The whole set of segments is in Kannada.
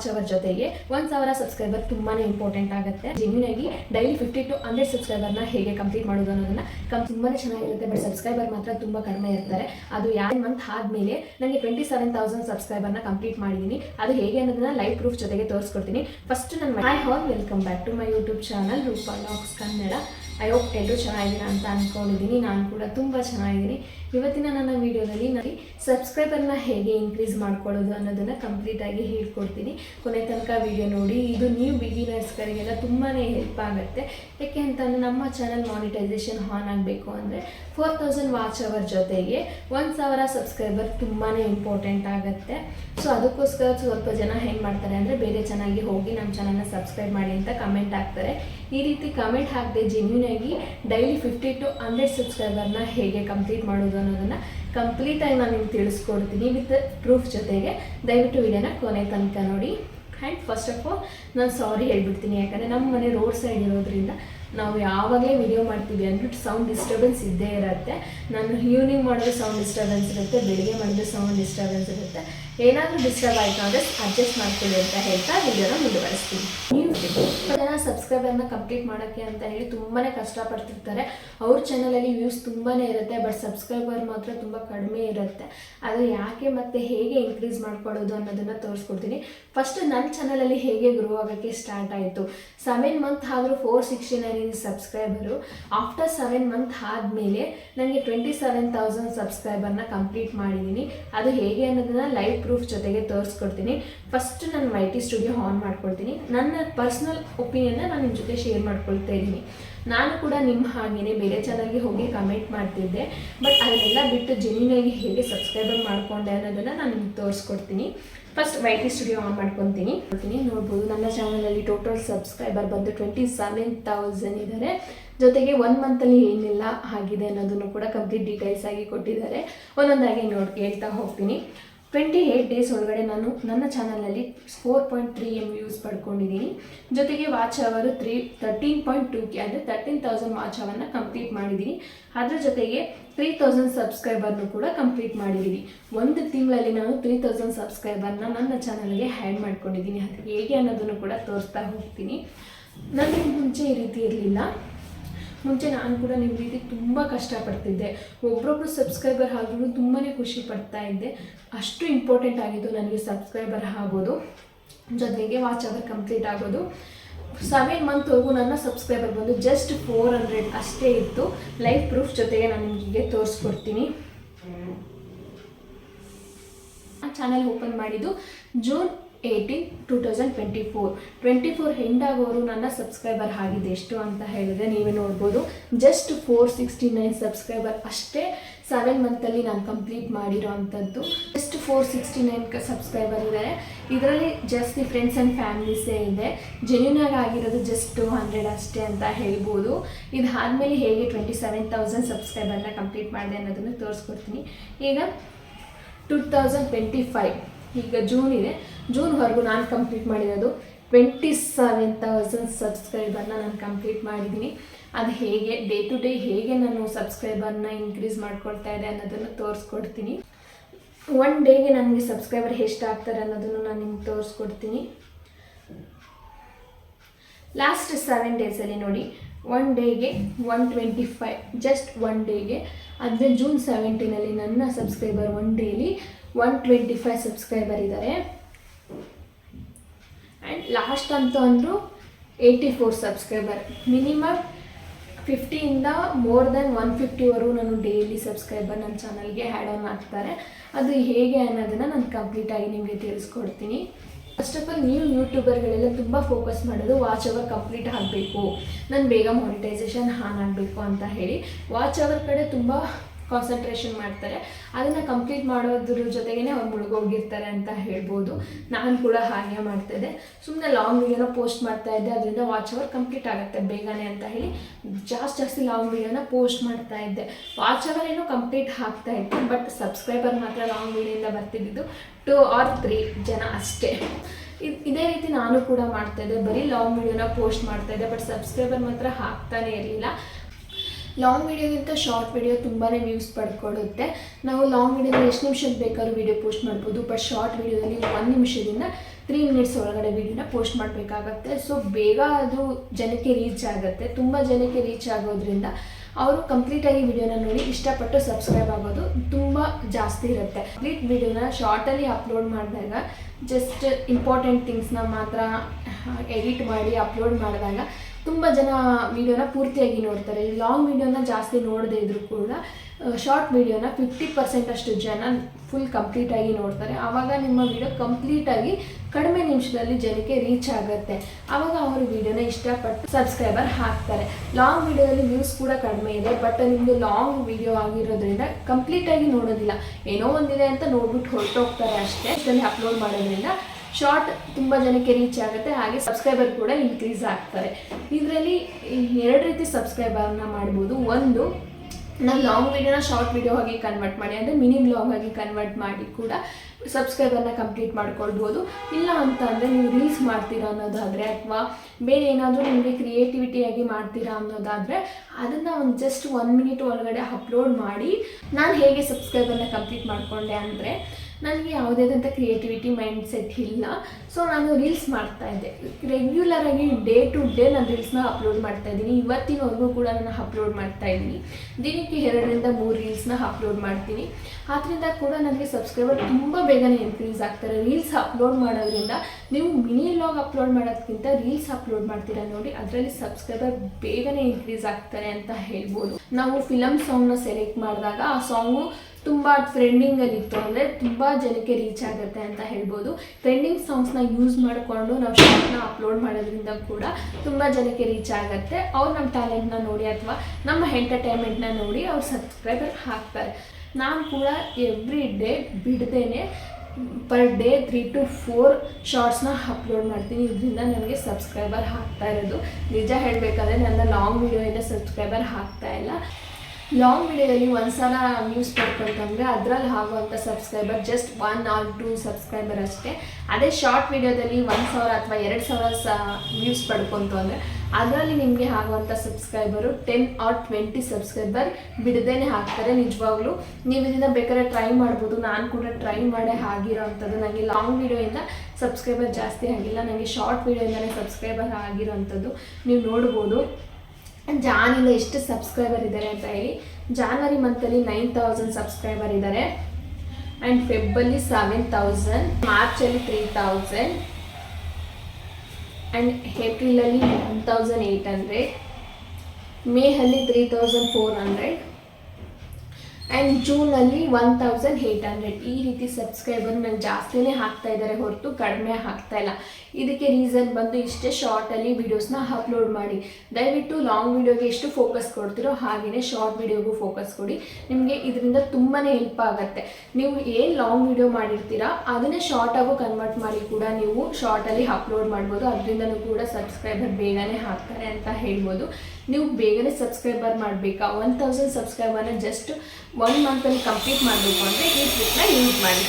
ವಾಚ್ ಅವರ್ ಜೊತೆಗೆ ಒಂದು ಸಾವಿರ ಸಬ್ಸ್ಕ್ರೈಬರ್ ತುಂಬಾನೇ ಇಂಪಾರ್ಟೆಂಟ್ ಆಗುತ್ತೆ. ಜೆನ್ಯೂನ್ ಆಗಿ ಡೈಲಿ ಫಿಫ್ಟಿ ಟು ಹಂಡ್ರೆಡ್ನ ಹೇಗೆ ಕಂಪ್ಲೀಟ್ ಮಾಡೋದು ಅನ್ನೋದನ್ನ ಕಮ್ ತುಂಬಾ ಚೆನ್ನಾಗಿರುತ್ತೆ ಬಟ್ ಸಬ್ಸ್ಕ್ರೈಬರ್ ಮಾತ್ರ ತುಂಬಾ ಕಡಿಮೆ ಇರ್ತಾರೆ. ಅದು ಯಾವ ಮಂತ್ ಆದ್ಮೇಲೆ ನನಗೆ ಟ್ವೆಂಟಿ ಸೆವೆನ್ ತೌಸಂಡ್ ಸಬ್ಸ್ಕ್ರೈಬರ್ನ ಕಂಪ್ಲೀಟ್ ಮಾಡಿದೀನಿ. ಅದು ಹೇಗೆ ಅನ್ನೋದನ್ನ ಲೈವ್ ಪ್ರೂಫ್ ಜೊತೆಗೆ ತೋರಿಸ್ಕೊಡ್ತೀನಿ. ಫಸ್ಟ್ ನನ್ನ hi all welcome back to my YouTube channel Roopa looks Kannada I hope ಎಲ್ಲರೂ ಚೆನ್ನಾಗಿದ್ದೀರಾ ಅಂತ ಅಂದ್ಕೊಂಡಿದ್ದೀನಿ ನಾನು ಕೂಡ ತುಂಬ ಚೆನ್ನಾಗಿದ್ದೀನಿ. ಇವತ್ತಿನ ನನ್ನ ವೀಡಿಯೋದಲ್ಲಿ ನಾನು ಸಬ್ಸ್ಕ್ರೈಬರ್ನ ಹೇಗೆ ಇನ್ಕ್ರೀಸ್ ಮಾಡ್ಕೊಳ್ಳೋದು ಅನ್ನೋದನ್ನು ಕಂಪ್ಲೀಟಾಗಿ ಹೇಳ್ಕೊಡ್ತೀನಿ. ಕೊನೆ ತನಕ ವೀಡಿಯೋ ನೋಡಿ, ಇದು ನ್ಯೂ ಬಿಗಿನರ್ಸ್ಗಳಿಗೆಲ್ಲ ತುಂಬಾ ಹೆಲ್ಪ್ ಆಗುತ್ತೆ. ಯಾಕೆ ಅಂತಂದರೆ ನಮ್ಮ ಚಾನಲ್ ಮಾನಿಟೈಸೇಷನ್ ಆನ್ ಆಗಬೇಕು ಅಂದರೆ ಫೋರ್ ತೌಸಂಡ್ ವಾಚ್ ಅವರ್ ಜೊತೆಗೆ ಒಂದು ಸಾವಿರ ಸಬ್ಸ್ಕ್ರೈಬರ್ ತುಂಬಾ ಇಂಪಾರ್ಟೆಂಟ್ ಆಗುತ್ತೆ. ಸೊ ಅದಕ್ಕೋಸ್ಕರ ಸ್ವಲ್ಪ ಜನ ಹೆಂಗೆ ಮಾಡ್ತಾರೆ ಅಂದರೆ, ಬೇರೆ ಚೆನ್ನಾಗಿ ಹೋಗಿ ನಮ್ಮ ಚಾನಲ್ನ ಸಬ್ಸ್ಕ್ರೈಬ್ ಮಾಡಿ ಅಂತ ಕಮೆಂಟ್ ಹಾಕ್ತಾರೆ. ಈ ರೀತಿ ಕಮೆಂಟ್ ಹಾಕದೆ ಜೆನ್ಯೂನ್ ಆಗಿ ಡೈಲಿ ಫಿಫ್ಟಿ ಟು ಹಂಡ್ರೆಡ್ ಸಬ್ಸ್ಕ್ರೈಬರ್ನ ಹೇಗೆ ಕಂಪ್ಲೀಟ್ ಮಾಡೋದು ಅನ್ನೋದನ್ನು ಕಂಪ್ಲೀಟಾಗಿ ನಾನು ನಿಮ್ಗೆ ತಿಳಿಸ್ಕೊಡ್ತೀನಿ ವಿತ್ ಪ್ರೂಫ್ ಜೊತೆಗೆ. ದಯವಿಟ್ಟು ವಿಡಿಯೋನ ಕೊನೆ ತನಕ ನೋಡಿ. ಆ್ಯಂಡ್ ಫಸ್ಟ್ ಆಫ್ ಆಲ್ ನಾನು ಸಾರಿ ಹೇಳ್ಬಿಡ್ತೀನಿ, ಯಾಕಂದರೆ ನಮ್ಮ ಮನೆ ರೋಡ್ ಸೈಡ್ ಇರೋದ್ರಿಂದ ನಾವು ಯಾವಾಗಲೇ ವಿಡಿಯೋ ಮಾಡ್ತೀವಿ ಅಂದ್ಬಿಟ್ಟು ಸೌಂಡ್ ಡಿಸ್ಟರ್ಬೆನ್ಸ್ ಇದ್ದೇ ಇರುತ್ತೆ. ನಾನು ಈವ್ನಿಂಗ್ ಮಾಡಿದ್ರೆ ಸೌಂಡ್ ಡಿಸ್ಟರ್ಬೆನ್ಸ್ ಇರುತ್ತೆ, ಬೆಳಿಗ್ಗೆ ಮಾಡಿದ್ರೆ ಸೌಂಡ್ ಡಿಸ್ಟರ್ಬೆನ್ಸ್ ಇರುತ್ತೆ. ಏನಾದರೂ ಡಿಸ್ಟರ್ಬ್ ಆಯಿತು ಅಂದರೆ ಅಡ್ಜಸ್ಟ್ ಮಾಡ್ಕೊಳ್ಳಿ ಅಂತ ಹೇಳ್ತಾ ವಿಡಿಯೋನ ಮುಂದುವರಿಸ್ತೀನಿ. ನೀವು ಜನ ಸಬ್ಸ್ಕ್ರೈಬರ್ನ ಕಂಪ್ಲೀಟ್ ಮಾಡೋಕ್ಕೆ ಅಂತ ಹೇಳಿ ತುಂಬಾ ಕಷ್ಟಪಡ್ತಿರ್ತಾರೆ. ಅವ್ರ ಚಾನಲಲ್ಲಿ ವ್ಯೂಸ್ ತುಂಬಾ ಇರುತ್ತೆ ಬಟ್ ಸಬ್ಸ್ಕ್ರೈಬರ್ ಮಾತ್ರ ತುಂಬ ಕಡಿಮೆ ಇರುತ್ತೆ. ಅದು ಯಾಕೆ ಮತ್ತು ಹೇಗೆ ಇನ್ಕ್ರೀಸ್ ಮಾಡ್ಕೊಳ್ಳೋದು ಅನ್ನೋದನ್ನು ತೋರಿಸ್ಕೊಡ್ತೀನಿ. ಫಸ್ಟ್ ನನ್ನ ಚಾನಲಲ್ಲಿ ಹೇಗೆ ಗ್ರೋ ಆಗೋಕ್ಕೆ ಸ್ಟಾರ್ಟ್ ಆಯಿತು. ಸೆವೆನ್ ಮಂತ್ ಆದರೂ four sixty nine subscriber. After seven month ಆದಮೇಲೆ ನನಗೆ ಟ್ವೆಂಟಿ ಸೆವೆನ್ ತೌಸಂಡ್ ಸಬ್ಸ್ಕ್ರೈಬರ್ನ ಕಂಪ್ಲೀಟ್ ಮಾಡಿದ್ದೀನಿ ಅದು ಹೇಗೆ ಅನ್ನೋದನ್ನ ಲೈವ್ ಪ್ರೂಫ್ ಜೊತೆಗೆ ತೋರಿಸ್ಕೊಡ್ತೀನಿ. ಫಸ್ಟ್ ನಾನು ಮೈ ಟಿ ಸ್ಟುಡಿಯೋ ಆನ್ ಮಾಡ್ಕೊಳ್ತೀನಿ ನನ್ನ ಪರ್ಸ್ನಲ್ ಒಪಿನಿಯನ್ನ ನಾನು ನಿಮ್ಮ ಜೊತೆ ಶೇರ್ ಮಾಡ್ಕೊಳ್ತಾ ಇದ್ದೀನಿ. ನಾನು ಕೂಡ ನಿಮ್ಮ ಹಾಗೇನೆ ಬೇರೆ ಚಾನಲ್ಗೆ ಹೋಗಿ ಕಮೆಂಟ್ ಮಾಡ್ತಿದ್ದೆ. ಬಟ್ ಅದನ್ನೆಲ್ಲ ಬಿಟ್ಟು ಜೆನ್ಯೂನಾಗಿ ಹೇಗೆ ಸಬ್ಸ್ಕ್ರೈಬರ್ ಮಾಡಿಕೊಂಡೆ ಅನ್ನೋದನ್ನು ನಾನು ನಿಮ್ಗೆ ತೋರಿಸ್ಕೊಡ್ತೀನಿ. ಫಸ್ಟ್ ವೈಟಿ ಸ್ಟುಡಿಯೋ ಆನ್ ಮಾಡ್ಕೊತೀನಿ. ನೋಡ್ತೀನಿ, ನೋಡ್ಬೋದು. ನನ್ನ ಚಾನಲಲ್ಲಿ ಟೋಟಲ್ ಸಬ್ಸ್ಕ್ರೈಬರ್ ಬಂದು ಟ್ವೆಂಟಿ ಸೆವೆನ್ ತೌಸಂಡ್ ಇದ್ದಾರೆ ಜೊತೆಗೆ ಒನ್ ಮಂತಲ್ಲಿ ಏನೆಲ್ಲ, ಆಗಿದೆ ಅನ್ನೋದನ್ನು ಕೂಡ ಕಂಪ್ಲೀಟ್ ಡೀಟೇಲ್ಸ್ ಆಗಿ ಕೊಟ್ಟಿದ್ದಾರೆ. ಒಂದೊಂದಾಗಿ ನೋಡಿ ಹೇಳ್ತಾ ಹೋಗ್ತೀನಿ. ಟ್ವೆಂಟಿ ಏಯ್ಟ್ ಡೇಸ್ ಒಳಗಡೆ ನಾನು ನನ್ನ ಚಾನಲಲ್ಲಿ four point three M views ಪಡ್ಕೊಂಡಿದ್ದೀನಿ ಜೊತೆಗೆ ವಾಚ್ ಅವರು three thirteen point two K ಅಂದರೆ ತರ್ಟೀನ್ ತೌಸಂಡ್ ವಾಚ್ ಕಂಪ್ಲೀಟ್ ಮಾಡಿದ್ದೀನಿ ಅದರ ಜೊತೆಗೆ ತ್ರೀ ತೌಸಂಡ್ ಸಬ್ಸ್ಕ್ರೈಬರ್ನು ಕೂಡ ಕಂಪ್ಲೀಟ್ ಮಾಡಿದ್ದೀನಿ ಒಂದು ತಿಂಗಳಲ್ಲಿ ನಾನು ತ್ರೀ ತೌಸಂಡ್ ಸಬ್ಸ್ಕ್ರೈಬರ್ನ ನನ್ನ ಚಾನಲ್ಗೆ ಹ್ಯಾಡ್ ಮಾಡ್ಕೊಂಡಿದ್ದೀನಿ ಅದು ಹೇಗೆ ಅನ್ನೋದನ್ನು ಕೂಡ ತೋರಿಸ್ತಾ ಹೋಗ್ತೀನಿ. ನನಗೆ ಮುಂಚೆ ಈ ರೀತಿ ಇರಲಿಲ್ಲ. ಮುಂಚೆ ನಾನು ಕೂಡ ನಿಮ್ಮ ರೀತಿ ತುಂಬ ಕಷ್ಟಪಡ್ತಿದ್ದೆ. ಒಬ್ಬೊಬ್ರು ಸಬ್ಸ್ಕ್ರೈಬರ್ ಆದ್ರೂ ತುಂಬಾ ಖುಷಿ ಪಡ್ತಾ ಇದ್ದೆ. ಅಷ್ಟು ಇಂಪಾರ್ಟೆಂಟ್ ಆಗಿದ್ದು ನನಗೆ ಸಬ್ಸ್ಕ್ರೈಬರ್ ಆಗೋದು ಜೊತೆಗೆ ವಾಚ್ ಅವರ್ ಕಂಪ್ಲೀಟ್ ಆಗೋದು. ಸೆವೆನ್ ಮಂತ್ವರೆಗೂ ನನ್ನ ಸಬ್ಸ್ಕ್ರೈಬರ್ ಬಂದು ಜಸ್ಟ್ ಫೋರ್ ಹಂಡ್ರೆಡ್ ಅಷ್ಟೇ ಇತ್ತು. ಲೈಫ್ ಪ್ರೂಫ್ ಜೊತೆಗೆ ನಾನು ನಿಮಗೆ ತೋರಿಸ್ಕೊಡ್ತೀನಿ. ಚಾನೆಲ್ ಓಪನ್ ಮಾಡಿದ್ದು June eighteen two thousand twenty four twenty four end ಆಗೋರು ನನ್ನ ಸಬ್ಸ್ಕ್ರೈಬರ್ ಆಗಿದೆ ಎಷ್ಟು ಅಂತ ಹೇಳಿದ್ರೆ ನೀವೇ ನೋಡ್ಬೋದು. Just four sixty nine subscriber ಅಷ್ಟೇ ಸೆವೆನ್ ಮಂತಲ್ಲಿ ನಾನು ಕಂಪ್ಲೀಟ್ ಮಾಡಿರೋ ಅಂಥದ್ದು. Just four sixty nine subscriber ಇದ್ದಾರೆ. ಇದರಲ್ಲಿ ಜಾಸ್ತಿ ಫ್ರೆಂಡ್ಸ್ ಆ್ಯಂಡ್ ಫ್ಯಾಮಿಲೀಸೇ ಇದೆ. ಜೆನ್ಯೂನಾಗಿ ಆಗಿರೋದು ಜಸ್ಟ್ ಟು ಹಂಡ್ರೆಡ್ ಅಷ್ಟೇ ಅಂತ ಹೇಳ್ಬೋದು. ಇದಾದಮೇಲೆ ಹೇಗೆ ಟ್ವೆಂಟಿ ಸೆವೆನ್ ತೌಸಂಡ್ ಸಬ್ಸ್ಕ್ರೈಬರ್ನ ಕಂಪ್ಲೀಟ್ ಮಾಡಿದೆ ಅನ್ನೋದನ್ನು ತೋರಿಸ್ಕೊಡ್ತೀನಿ. ಈಗ ಟು ತೌಸಂಡ್ ಟ್ವೆಂಟಿ ಫೈವ್ ಈಗ ಜೂನ್ ಇದೆ. ಜೂನ್ವರೆಗೂ ನಾನು ಕಂಪ್ಲೀಟ್ ಮಾಡಿರೋದು ಟ್ವೆಂಟಿ ಸೆವೆನ್ ತೌಸಂಡ್ ಸಬ್ಸ್ಕ್ರೈಬರ್ನ ನಾನು ಕಂಪ್ಲೀಟ್ ಮಾಡಿದ್ದೀನಿ ಅದು ಹೇಗೆ ಡೇ ಟು ಡೇ ಹೇಗೆ ನಾನು ಸಬ್ಸ್ಕ್ರೈಬರ್ನ ಇನ್ಕ್ರೀಸ್ ಮಾಡ್ಕೊಳ್ತಾ ಇದೆ ಅನ್ನೋದನ್ನು ತೋರಿಸ್ಕೊಡ್ತೀನಿ. ಒನ್ ಡೇಗೆ ನನಗೆ ಸಬ್ಸ್ಕ್ರೈಬರ್ ಎಷ್ಟು ಆಗ್ತಾರೆ ಅನ್ನೋದನ್ನು ನಾನು ನಿಮ್ಗೆ ತೋರಿಸ್ಕೊಡ್ತೀನಿ. ಲಾಸ್ಟ್ ಸೆವೆನ್ ಡೇಸಲ್ಲಿ ನೋಡಿ ಒನ್ ಡೇಗೆ one twenty five just one ಡೇಗೆ ಅಂದರೆ ಜೂನ್ ಸೆವೆಂಟೀನಲ್ಲಿ ನನ್ನ subscriber one daily one twenty five subscriber ಇದ್ದಾರೆ ಆ್ಯಂಡ್ ಲಾಸ್ಟ್ ಅಂತ ಅಂದರು ಏಯ್ಟಿ ಫೋರ್ ಸಬ್ಸ್ಕ್ರೈಬರ್ ಮಿನಿಮಮ್ ಫಿಫ್ಟಿಯಿಂದ ಮೋರ್ ದೆನ್ ಒನ್ ಫಿಫ್ಟಿವರೆಗೂ ನಾನು ಡೈಲಿ ಸಬ್ಸ್ಕ್ರೈಬರ್ ನನ್ನ ಚಾನಲ್ಗೆ ಆ್ಯಡ್ ಆನ್ ಆಗ್ತಾರೆ ಅದು ಹೇಗೆ ಅನ್ನೋದನ್ನು ನಾನು ಕಂಪ್ಲೀಟಾಗಿ ನಿಮಗೆ ತಿಳಿಸ್ಕೊಡ್ತೀನಿ. ಫಸ್ಟ್ ಆಫ್ ಆಲ್ ನೀವು ಯೂಟ್ಯೂಬರ್ಗಳೆಲ್ಲ ತುಂಬ ಫೋಕಸ್ ಮಾಡೋದು ವಾಚ್ ಅವರ್ ಕಂಪ್ಲೀಟ್ ಆಗಬೇಕು. ನಾನು ಬೇಗ ಮಾನಿಟೈಸೇಷನ್ ಆನ್ ಆಗಬೇಕು ಅಂತ ಹೇಳಿ. ವಾಚ್ ಅವರ್ ಕಡೆ ತುಂಬ ಕಾನ್ಸಂಟ್ರೇಷನ್ ಮಾಡ್ತಾರೆ. ಅದನ್ನು ಕಂಪ್ಲೀಟ್ ಮಾಡೋದ್ರ ಜೊತೆಗೇ ಅವ್ರು ಮುಳುಗೋಗಿರ್ತಾರೆ ಅಂತ ಹೇಳ್ಬೋದು. ನಾನು ಕೂಡ ಹಾಗೆ ಮಾಡ್ತಾ ಇದ್ದೆ ಸುಮ್ಮನೆ ಲಾಂಗ್ ವೀಡಿಯೋನ ಪೋಸ್ಟ್ ಮಾಡ್ತಾ ಇದ್ದೆ. ಅದರಿಂದ ವಾಚ್ ಅವರ್ ಕಂಪ್ಲೀಟ್ ಆಗುತ್ತೆ ಬೇಗನೆ ಅಂತ ಹೇಳಿ ಜಾಸ್ತಿ ಜಾಸ್ತಿ ಲಾಂಗ್ ವೀಡಿಯೋನ ಪೋಸ್ಟ್ ಮಾಡ್ತಾ ಇದ್ದೆ. ವಾಚ್ ಅವರ್ ಏನೋ ಕಂಪ್ಲೀಟ್ ಆಗ್ತಾ ಇತ್ತು. ಬಟ್ ಸಬ್ಸ್ಕ್ರೈಬರ್ ಮಾತ್ರ ಲಾಂಗ್ ವೀಡಿಯೋಯಿಂದ ಬರ್ತಿದ್ದು ಟೂ ಆರ್ ತ್ರೀ ಜನ ಅಷ್ಟೇ. ಇದೇ ರೀತಿ ನಾನು ಕೂಡ ಮಾಡ್ತಾ ಇದ್ದೆ. ಬರೀ ಲಾಂಗ್ ವೀಡಿಯೋನ ಪೋಸ್ಟ್ ಮಾಡ್ತಾ ಇದ್ದೆ. ಬಟ್ ಸಬ್ಸ್ಕ್ರೈಬರ್ ಮಾತ್ರ ಹಾಕ್ತಾನೇ ಇರಲಿಲ್ಲ. ಲಾಂಗ್ ವಿಡಿಯೋಗಿಂತ ಶಾರ್ಟ್ ವಿಡಿಯೋ ತುಂಬಾ ವ್ಯೂಸ್ ಪಡ್ಕೊಡುತ್ತೆ ನಾವು ಲಾಂಗ್ ವಿಡಿಯೋದಲ್ಲಿ ಎಷ್ಟು ನಿಮಿಷಕ್ಕೆ ಬೇಕಾದ್ರೂ ವಿಡಿಯೋ ಪೋಸ್ಟ್ ಮಾಡ್ಬೋದು ಬಟ್ ಶಾರ್ಟ್ ವಿಡಿಯೋದಲ್ಲಿ ಒಂದು ನಿಮಿಷದಿಂದ ತ್ರೀ ಮಿನಿಟ್ಸ್ ಒಳಗಡೆ ವಿಡಿಯೋನ ಪೋಸ್ಟ್ ಮಾಡಬೇಕಾಗತ್ತೆ. ಸೊ ಬೇಗ ಅದು ಜನಕ್ಕೆ ರೀಚ್ ಆಗುತ್ತೆ. ತುಂಬ ಜನಕ್ಕೆ ರೀಚ್ ಆಗೋದ್ರಿಂದ ಅವರು ಕಂಪ್ಲೀಟಾಗಿ ವಿಡಿಯೋನ ನೋಡಿ ಇಷ್ಟಪಟ್ಟು ಸಬ್ಸ್ಕ್ರೈಬ್ ಆಗೋದು ತುಂಬ ಜಾಸ್ತಿ ಇರುತ್ತೆ. ಕಂಪ್ಲೀಟ್ ವಿಡಿಯೋನ ಶಾರ್ಟಲ್ಲಿ ಅಪ್ಲೋಡ್ ಮಾಡಿದಾಗ ಜಸ್ಟ್ ಇಂಪಾರ್ಟೆಂಟ್ ಥಿಂಗ್ಸ್ನ ಮಾತ್ರ ಎಡಿಟ್ ಮಾಡಿ ಅಪ್ಲೋಡ್ ಮಾಡಿದಾಗ ತುಂಬ ಜನ ವೀಡಿಯೋನ ಪೂರ್ತಿಯಾಗಿ ನೋಡ್ತಾರೆ. ಲಾಂಗ್ ವೀಡಿಯೋನ ಜಾಸ್ತಿ ನೋಡದೇ ಇದ್ರೂ ಕೂಡ ಶಾರ್ಟ್ ವೀಡಿಯೋನ ಫಿಫ್ಟಿ ಪರ್ಸೆಂಟ್ ಅಷ್ಟು ಜನ ಫುಲ್ ಕಂಪ್ಲೀಟಾಗಿ ನೋಡ್ತಾರೆ. ಆವಾಗ ನಿಮ್ಮ ವಿಡಿಯೋ ಕಂಪ್ಲೀಟಾಗಿ ಕಡಿಮೆ ನಿಮಿಷದಲ್ಲಿ ಜನಕ್ಕೆ ರೀಚ್ ಆಗುತ್ತೆ. ಆವಾಗ ಅವರು ವಿಡಿಯೋನ ಇಷ್ಟಪಟ್ಟು ಸಬ್ಸ್ಕ್ರೈಬರ್ ಹಾಕ್ತಾರೆ. ಲಾಂಗ್ ವೀಡಿಯೋದಲ್ಲಿ ವ್ಯೂಸ್ ಕೂಡ ಕಡಿಮೆ ಇದೆ ಬಟ್ ನಿಮ್ಮದು ಲಾಂಗ್ ವಿಡಿಯೋ ಆಗಿರೋದ್ರಿಂದ ಕಂಪ್ಲೀಟಾಗಿ ನೋಡೋದಿಲ್ಲ. ಏನೋ ಒಂದಿದೆ ಅಂತ ನೋಡ್ಬಿಟ್ಟು ಹೊರಟೋಗ್ತಾರೆ ಅಷ್ಟೇ. ಅಪ್ಲೋಡ್ ಮಾಡೋದ್ರಿಂದ ಶಾರ್ಟ್ ತುಂಬ ಜನಕ್ಕೆ ರೀಚ್ ಆಗುತ್ತೆ, ಹಾಗೆ ಸಬ್ಸ್ಕ್ರೈಬರ್ ಕೂಡ ಇನ್ಕ್ರೀಸ್ ಆಗ್ತಾರೆ. ಇದರಲ್ಲಿ ಎರಡು ರೀತಿ ಸಬ್ಸ್ಕ್ರೈಬರ್ನ ಮಾಡ್ಬೋದು. ಒಂದು ನಾವು ಲಾಂಗ್ ವಿಡಿಯೋನ ಶಾರ್ಟ್ ವಿಡಿಯೋ ಆಗಿ ಕನ್ವರ್ಟ್ ಮಾಡಿ, ಅಂದರೆ ಮಿನಿ ಬ್ಲಾಗ್ ಆಗಿ ಕನ್ವರ್ಟ್ ಮಾಡಿ ಕೂಡ ಸಬ್ಸ್ಕ್ರೈಬರ್ನ ಕಂಪ್ಲೀಟ್ ಮಾಡ್ಕೊಳ್ಬೋದು. ಇಲ್ಲ ಅಂತ ಅಂದರೆ ನೀವು ರೀಲ್ಸ್ ಮಾಡ್ತೀರಾ ಅನ್ನೋದಾದರೆ ಅಥವಾ ಬೇರೆ ಏನಾದರೂ ನಿಮಗೆ ಕ್ರಿಯೇಟಿವಿಟಿಯಾಗಿ ಮಾಡ್ತೀರಾ ಅನ್ನೋದಾದರೆ ಅದನ್ನು ಒಂದು ಜಸ್ಟ್ ಒನ್ ಮಿನಿಟ್ ಒಳಗಡೆ ಅಪ್ಲೋಡ್ ಮಾಡಿ, ನಾನು ಹೇಗೆ ಸಬ್ಸ್ಕ್ರೈಬರ್ನ ಕಂಪ್ಲೀಟ್ ಮಾಡಿಕೊಂಡೆ ಅಂದರೆ ನನಗೆ ಯಾವುದೇದಂಥ ಕ್ರಿಯೇಟಿವಿಟಿ ಮೈಂಡ್ ಸೆಟ್ ಇಲ್ಲ. ಸೊ ನಾನು ರೀಲ್ಸ್ ಮಾಡ್ತಾ ಇದ್ದೆ. ರೆಗ್ಯುಲರ್ ಆಗಿ ಡೇ ಟು ಡೇ ನಾನು ರೀಲ್ಸ್ನ ಅಪ್ಲೋಡ್ ಮಾಡ್ತಾ ಇದ್ದೀನಿ. ಇವತ್ತಿನವರೆಗೂ ಕೂಡ ನಾನು ಅಪ್ಲೋಡ್ ಮಾಡ್ತಾ ಇದ್ದೀನಿ. ದಿನಕ್ಕೆ ಎರಡರಿಂದ ಮೂರು ರೀಲ್ಸ್ನ ಅಪ್ಲೋಡ್ ಮಾಡ್ತೀನಿ. ಆದ್ದರಿಂದ ಕೂಡ ನನಗೆ ಸಬ್ಸ್ಕ್ರೈಬರ್ ತುಂಬ ಬೇಗನೆ ಇನ್ಕ್ರೀಸ್ ಆಗ್ತಾರೆ. ರೀಲ್ಸ್ ಅಪ್ಲೋಡ್ ಮಾಡೋದ್ರಿಂದ ನೀವು ಮಿನಿ ಲಾಗ್ ಅಪ್ಲೋಡ್ ಮಾಡೋದಕ್ಕಿಂತ ರೀಲ್ಸ್ ಅಪ್ಲೋಡ್ ಮಾಡ್ತೀರಾ ನೋಡಿ, ಅದರಲ್ಲಿ ಸಬ್ಸ್ಕ್ರೈಬರ್ ಬೇಗನೆ ಇನ್ಕ್ರೀಸ್ ಆಗ್ತಾರೆ ಅಂತ ಹೇಳ್ಬೋದು. ನಾವು ಫಿಲಮ್ ಸಾಂಗ್ನ ಸೆಲೆಕ್ಟ್ ಮಾಡಿದಾಗ ಆ ಸಾಂಗು ತುಂಬ ಟ್ರೆಂಡಿಂಗಲ್ಲಿ ಇತ್ತು ಅಂದರೆ ತುಂಬ ಜನಕ್ಕೆ ರೀಚ್ ಆಗುತ್ತೆ ಅಂತ ಹೇಳ್ಬೋದು. ಟ್ರೆಂಡಿಂಗ್ ಸಾಂಗ್ಸ್ನ ಯೂಸ್ ಮಾಡಿಕೊಂಡು ನಾವು ಶಾರ್ಟ್ನ ಅಪ್ಲೋಡ್ ಮಾಡೋದ್ರಿಂದ ಕೂಡ ತುಂಬ ಜನಕ್ಕೆ ರೀಚ್ ಆಗುತ್ತೆ. ಅವ್ರು ನಮ್ಮ ಟ್ಯಾಲೆಂಟ್ನ ನೋಡಿ ಅಥವಾ ನಮ್ಮ ಎಂಟರ್ಟೈನ್ಮೆಂಟ್ನ ನೋಡಿ ಅವ್ರು ಸಬ್ಸ್ಕ್ರೈಬರ್ ಹಾಕ್ತಾರೆ. ನಾನು ಕೂಡ every day ಬಿಡದೇನೆ per day three to four ಶಾರ್ಟ್ಸ್ನ upload ಮಾಡ್ತೀನಿ. ಇದರಿಂದ ನನಗೆ ಸಬ್ಸ್ಕ್ರೈಬರ್ ಹಾಕ್ತಾ ಇರೋದು. ನಿಜ ಹೇಳಬೇಕಾದ್ರೆ ನನ್ನ ಲಾಂಗ್ ವಿಡಿಯೋಯಿಂದ ಸಬ್ಸ್ಕ್ರೈಬರ್ ಹಾಕ್ತಾ ಇಲ್ಲ. ಲಾಂಗ್ ವಿಡಿಯೋದಲ್ಲಿ ಒಂದು ಸಲ ವ್ಯೂಸ್ ಪಡ್ಕೊಂತಂದರೆ ಅದರಲ್ಲಿ ಆಗುವಂಥ subscriber just one or two subscriber ಅಷ್ಟೇ. ಅದೇ ಶಾರ್ಟ್ ವಿಡಿಯೋದಲ್ಲಿ ಒಂದು ಸಾವಿರ ಅಥವಾ ಎರಡು ಸಾವಿರ ಸ ವ್ಯೂಸ್ ಪಡ್ಕೊಂತು ಅಂದರೆ ಅದರಲ್ಲಿ ನಿಮಗೆ ಆಗುವಂಥ subscriber ten or twenty subscriber ಬಿಡದೇ ಹಾಕ್ತಾರೆ ನಿಜವಾಗ್ಲೂ. ನೀವು ಇದನ್ನು ಬೇಕಾದ್ರೆ ಟ್ರೈ ಮಾಡ್ಬೋದು. ನಾನು ಕೂಡ ಟ್ರೈ ಮಾಡೇ ಆಗಿರೋ ಅಂಥದ್ದು. ನನಗೆ ಲಾಂಗ್ ವಿಡಿಯೋಯಿಂದ ಸಬ್ಸ್ಕ್ರೈಬರ್ ಜಾಸ್ತಿ ಆಗಿಲ್ಲ. ನನಗೆ ಶಾರ್ಟ್ ವಿಡಿಯೋಯಿಂದಲೇ ಸಬ್ಸ್ಕ್ರೈಬರ್ ಆಗಿರೋವಂಥದ್ದು ನೀವು ನೋಡ್ಬೋದು. ಜಾನಿಂದ ಎಷ್ಟು ಸಬ್ಸ್ಕ್ರೈಬರ್ ಇದ್ದಾರೆ ಅಂತ ಹೇಳಿ. ಜಾನ್ವರಿ ಮಂತಲ್ಲಿ ನೈನ್ ತೌಸಂಡ್ ಸಬ್ಸ್ಕ್ರೈಬರ್ ಇದ್ದಾರೆ. ಆ್ಯಂಡ್ ಫೆಬ್ಬಲ್ಲಿ ಸೆವೆನ್ ತೌಸಂಡ್ ಮಾರ್ಚಲ್ಲಿ ತ್ರೀ ತೌಸಂಡ್ ಆ್ಯಂಡ್ ಏಪ್ರಿಲಲ್ಲಿ one thousand eight hundred ಮೇಹಲ್ಲಿ three thousand four hundred and ಜೂನಲ್ಲಿ one thousand eight hundred ಈ ರೀತಿ ಸಬ್ಸ್ಕ್ರೈಬರ್ ನಂಗೆ ಜಾಸ್ತಿನೇ ಹಾಕ್ತಾ ಇದ್ದಾರೆ ಹೊರತು ಕಡಿಮೆ ಹಾಕ್ತಾ ಇಲ್ಲ. ಇದಕ್ಕೆ ರೀಸನ್ ಬಂದು ಇಷ್ಟೇ ಶಾರ್ಟಲ್ಲಿ ವೀಡಿಯೋಸ್ನ ಅಪ್ಲೋಡ್ ಮಾಡಿ. ದಯವಿಟ್ಟು ಲಾಂಗ್ ವೀಡಿಯೋಗೆ ಎಷ್ಟು ಫೋಕಸ್ ಕೊಡ್ತೀರೋ ಹಾಗೆಯೇ ಶಾರ್ಟ್ ವೀಡಿಯೋಗೂ ಫೋಕಸ್ ಕೊಡಿ. ನಿಮಗೆ ಇದರಿಂದ ತುಂಬಾ ಹೆಲ್ಪ್ ಆಗುತ್ತೆ. ನೀವು ಏನು ಲಾಂಗ್ ವೀಡಿಯೋ ಮಾಡಿರ್ತೀರಾ, ಅದನ್ನೇ ಶಾರ್ಟಾಗೂ ಕನ್ವರ್ಟ್ ಮಾಡಿ ಕೂಡ ನೀವು ಶಾರ್ಟಲ್ಲಿ ಅಪ್ಲೋಡ್ ಮಾಡ್ಬೋದು. ಅದರಿಂದನೂ ಕೂಡ ಸಬ್ಸ್ಕ್ರೈಬರ್ ಬೇಗನೆ ಹಾಕ್ತಾರೆ ಅಂತ ಹೇಳ್ಬೋದು. ನೀವು ಬೇಗನೆ ಸಬ್ಸ್ಕ್ರೈಬರ್ ಮಾಡಬೇಕಾ? ಒನ್ ತೌಸಂಡ್ ಸಬ್ಸ್ಕ್ರೈಬರ್ನ ಜಸ್ಟ್ ಒನ್ ಮಂತಲ್ಲಿ ಕಂಪ್ಲೀಟ್ ಮಾಡಬೇಕು ಅಂದರೆ ಈ ಟ್ರಿಕ್ನ ಯೂಸ್ ಮಾಡಿ.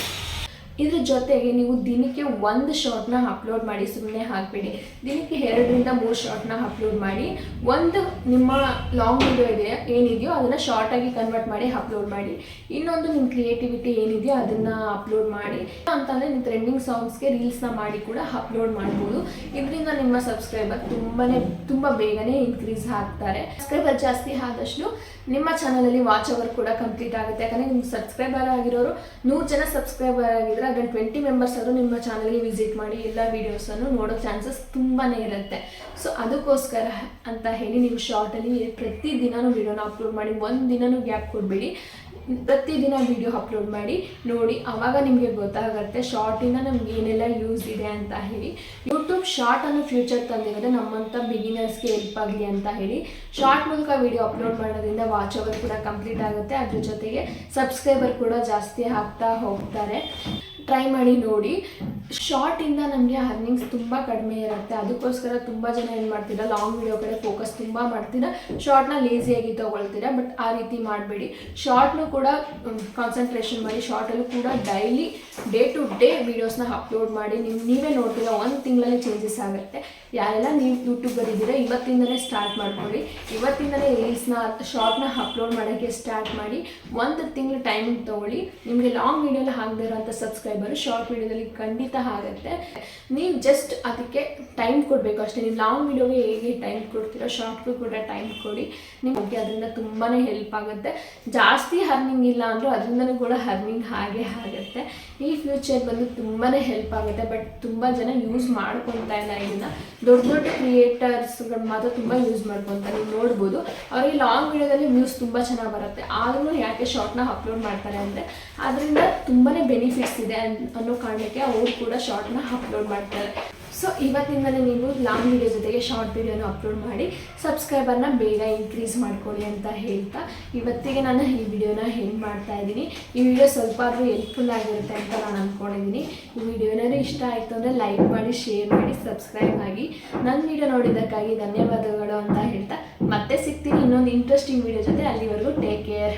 ಇದ್ರ ಜೊತೆಗೆ ನೀವು ದಿನಕ್ಕೆ ಒಂದು ಶಾರ್ಟ್ನ ಅಪ್ಲೋಡ್ ಮಾಡಿ ಸುಮ್ಮನೆ ಹಾಕಬೇಡಿ. ದಿನಕ್ಕೆ ಎರಡರಿಂದ ಮೂರು ಶಾರ್ಟ್ನ ಅಪ್ಲೋಡ್ ಮಾಡಿ, ಒಂದು ನಿಮ್ಮ ಲಾಂಗ್ ವಿಡಿಯೋ ಇದೆ, ಏನಿದೆಯೋ ಅದನ್ನು ಶಾರ್ಟಾಗಿ ಕನ್ವರ್ಟ್ ಮಾಡಿ ಅಪ್ಲೋಡ್ ಮಾಡಿ. ಇನ್ನೊಂದು ನಿಮ್ಮ ಕ್ರಿಯೇಟಿವಿಟಿ ಏನಿದೆಯೋ ಅದನ್ನು ಅಪ್ಲೋಡ್ ಮಾಡಿ. ಅಂತಂದರೆ ನಿಮ್ಮ ಟ್ರೆಂಡಿಂಗ್ ಸಾಂಗ್ಸ್ಗೆ ರೀಲ್ಸ್ನ ಮಾಡಿ ಕೂಡ ಅಪ್ಲೋಡ್ ಮಾಡ್ಬೋದು. ಇದರಿಂದ ನಿಮ್ಮ ಸಬ್ಸ್ಕ್ರೈಬರ್ ತುಂಬಾ ತುಂಬ ಬೇಗನೆ ಇನ್ಕ್ರೀಸ್ ಆಗ್ತಾರೆ. ಸಬ್ಸ್ಕ್ರೈಬರ್ ಜಾಸ್ತಿ ಆದಷ್ಟು ನಿಮ್ಮ ಚಾನಲಲ್ಲಿ ವಾಚ್ ಅವರ್ ಕೂಡ ಕಂಪ್ಲೀಟ್ ಆಗುತ್ತೆ. ಯಾಕಂದರೆ ನಿಮ್ಮ ಸಬ್ಸ್ಕ್ರೈಬರ್ ಆಗಿರೋರು ನೂರು ಜನ ಸಬ್ಸ್ಕ್ರೈಬರ್ ಆಗಿದ್ರೆ ಅದ್ರಲ್ಲಿ ಟ್ವೆಂಟಿ ಮೆಂಬರ್ಸ್ ಆದರೂ ನಿಮ್ಮ ಚಾನಲ್ಗೆ ವಿಸಿಟ್ ಮಾಡಿ ಎಲ್ಲ ವೀಡಿಯೋಸನ್ನು ನೋಡೋ ಚಾನ್ಸಸ್ ತುಂಬಾ ಇರುತ್ತೆ. ಸೊ ಅದಕ್ಕೋಸ್ಕರ ಅಂತ ಹೇಳಿ ನೀವು ಶಾರ್ಟಲ್ಲಿ ಪ್ರತಿದಿನವೂ ವೀಡಿಯೋನ ಅಪ್ಲೋಡ್ ಮಾಡಿ, ಒಂದು ದಿನವೂ ಗ್ಯಾಪ್ ಕೊಡಬೇಡಿ. ಪ್ರತಿದಿನ ವೀಡಿಯೋ ಅಪ್ಲೋಡ್ ಮಾಡಿ, ನೋಡಿ ಆವಾಗ ನಿಮಗೆ ಗೊತ್ತಾಗುತ್ತೆ ಶಾರ್ಟಿಂದ ನಮ್ಗೆ ಏನೆಲ್ಲ ಯೂಸ್ ಇದೆ ಅಂತ ಹೇಳಿ. ಯೂಟ್ಯೂಬ್ ಶಾರ್ಟ್ ಅನ್ನೋ ಫ್ಯೂಚರ್ ತಂದಿರೋದು ನಮ್ಮಂಥ ಬಿಗಿನರ್ಸ್ಗೆ ಹೆಲ್ಪ್ ಆಗಲಿ ಅಂತ ಹೇಳಿ. ಶಾರ್ಟ್ ಮೂಲಕ ವಿಡಿಯೋ ಅಪ್ಲೋಡ್ ಮಾಡೋದ್ರಿಂದ ವಾಚ್ ಅವರ್ ಕೂಡ ಕಂಪ್ಲೀಟ್ ಆಗುತ್ತೆ. ಅದ್ರ ಜೊತೆಗೆ ಸಬ್ಸ್ಕ್ರೈಬರ್ ಕೂಡ ಜಾಸ್ತಿ ಆಗ್ತಾ ಹೋಗ್ತಾರೆ. ಟ್ರೈ ಮಾಡಿ ನೋಡಿ. ಶಾರ್ಟಿಂದ ನಮಗೆ ಅರ್ನಿಂಗ್ಸ್ ತುಂಬ ಕಡಿಮೆ ಇರುತ್ತೆ. ಅದಕ್ಕೋಸ್ಕರ ತುಂಬ ಜನ ಏನು ಮಾಡ್ತೀರಾ ಲಾಂಗ್ ವಿಡಿಯೋ ಕಡೆ ಫೋಕಸ್ ತುಂಬ ಮಾಡ್ತೀರಾ. ಶಾರ್ಟ್ನ ಲೇಸಿಯಾಗಿ ತೊಗೊಳ್ತೀರಾ ಬಟ್ ಆ ರೀತಿ ಮಾಡಬೇಡಿ. ಶಾರ್ಟ್ನು ಕೂಡ ಕಾನ್ಸಂಟ್ರೇಷನ್ ಮಾಡಿ ಶಾರ್ಟಲ್ಲೂ ಕೂಡ ಡೈಲಿ ಡೇ ಟು ಡೇ ವೀಡಿಯೋಸ್ನ ಅಪ್ಲೋಡ್ ಮಾಡಿ. ನೀವು ನೀವೇ ನೋಡ್ತೀರಾ, ಒಂದು ತಿಂಗಳಲ್ಲಿ ಚೇಂಜಸ್ ಆಗುತ್ತೆ. ಯಾರೆಲ್ಲ ನೀವು ಯೂಟ್ಯೂಬರ್ ಇದ್ದೀರಾ, ಇವತ್ತಿಂದಲೇ ಸ್ಟಾರ್ಟ್ ಮಾಡ್ಕೊಳ್ಳಿ. ಇವತ್ತಿಂದಲೇ ರೀಲ್ಸ್ನ ಶಾರ್ಟ್ನ ಅಪ್ಲೋಡ್ ಮಾಡೋಕ್ಕೆ ಸ್ಟಾರ್ಟ್ ಮಾಡಿ. ಒಂದು ತಿಂಗಳು ಟೈಮಿಂಗ್ ತೊಗೊಳ್ಳಿ. ನಿಮಗೆ ಲಾಂಗ್ ವೀಡಿಯೋಲಿ ಆಗದೇ ಇರೋಂಥ ಸಬ್ಸ್ಕ್ರೈಬರ್ ಸಬ್ಸ್ಕ್ರೈಬರು ಶಾರ್ಟ್ ವೀಡಿಯೋದಲ್ಲಿ ಖಂಡಿತ ಆಗುತ್ತೆ ನೀವು ಜಸ್ಟ್ ಅದಕ್ಕೆ ಟೈಮ್ ಕೊಡಬೇಕು ಅಷ್ಟೇ. ನೀವು ಲಾಂಗ್ ವೀಡಿಯೋಗೆ ಹೇಗೆ ಟೈಮ್ ಕೊಡ್ತೀರೋ ಶಾರ್ಟ್ಗೂ ಕೂಡ ಟೈಮ್ ಕೊಡಿ. ನಿಮಗೆ ಅದರಿಂದ ತುಂಬಾ ಹೆಲ್ಪ್ ಆಗುತ್ತೆ. ಜಾಸ್ತಿ ಹರ್ನಿಂಗ್ ಇಲ್ಲ ಅಂದರೂ ಅದರಿಂದನೂ ಕೂಡ ಹರ್ನಿಂಗ್ ಹಾಗೆ ಆಗುತ್ತೆ. ಈ ಫ್ಯೂಚರ್ ಬಂದು ತುಂಬಾ ಹೆಲ್ಪ್ ಆಗುತ್ತೆ. ಬಟ್ ತುಂಬ ಜನ ಯೂಸ್ ಮಾಡ್ಕೊತಾ ಇಲ್ಲ ಇದನ್ನು. ದೊಡ್ಡ ದೊಡ್ಡ ಕ್ರಿಯೇಟರ್ಸ್ಗಳು ಮಾತ್ರ ತುಂಬ ಯೂಸ್ ಮಾಡ್ಕೊತಾರೆ ನೀವು ನೋಡ್ಬೋದು. ಅವರಿಗೆ ಲಾಂಗ್ ವೀಡಿಯೋದಲ್ಲಿ ವ್ಯೂಸ್ ತುಂಬ ಚೆನ್ನಾಗಿ ಬರುತ್ತೆ. ಆದ್ರೂ ಯಾಕೆ ಶಾರ್ಟ್ನ ಅಪ್ಲೋಡ್ ಮಾಡ್ತಾರೆ ಅಂದರೆ, ಅದರಿಂದ ತುಂಬಾ ಬೆನಿಫಿಟ್ಸ್ ಇದೆ. ಅನ್ನೋ ಕಾರಣಕ್ಕೆ ಅವರು ಕೂಡ ಶಾರ್ಟ್ನ ಅಪ್ಲೋಡ್ ಮಾಡ್ತಾರೆ. ಸೊ ಇವತ್ತಿಂದಲೇ ನೀವು ಲಾಂಗ್ ವಿಡಿಯೋ ಜೊತೆಗೆ ಶಾರ್ಟ್ ವಿಡಿಯೋನ ಅಪ್ಲೋಡ್ ಮಾಡಿ ಸಬ್ಸ್ಕ್ರೈಬರ್ನ ಬೇಗ ಇನ್ಕ್ರೀಸ್ ಮಾಡ್ಕೊಳ್ಳಿ ಅಂತ ಹೇಳ್ತಾ, ಇವತ್ತಿಗೆ ನಾನು ಈ ವಿಡಿಯೋನ ಹೆಂಗೆ ಮಾಡ್ತಾ ಇದ್ದೀನಿ. ಈ ವಿಡಿಯೋ ಸ್ವಲ್ಪ ಆದರೂ ಹೆಲ್ಪ್ಫುಲ್ ಆಗಿರುತ್ತೆ ಅಂತ ನಾನು ಅಂದ್ಕೊಂಡಿದ್ದೀನಿ ಈ ವಿಡಿಯೋ ಏನಾದರೂ ಇಷ್ಟ ಆಯಿತು ಅಂದರೆ ಲೈಕ್ ಮಾಡಿ ಶೇರ್ ಮಾಡಿ ಸಬ್ಸ್ಕ್ರೈಬ್ ಆಗಿ. ನನ್ನ ವಿಡಿಯೋ ನೋಡಿದ್ದಕ್ಕಾಗಿ ಧನ್ಯವಾದಗಳು ಅಂತ ಹೇಳ್ತಾ, ಮತ್ತೆ ಸಿಗ್ತೀನಿ ಇನ್ನೊಂದು ಇಂಟ್ರೆಸ್ಟಿಂಗ್ ವಿಡಿಯೋ ಜೊತೆ. ಅಲ್ಲಿವರೆಗೂ ಟೇಕ್ ಕೇರ್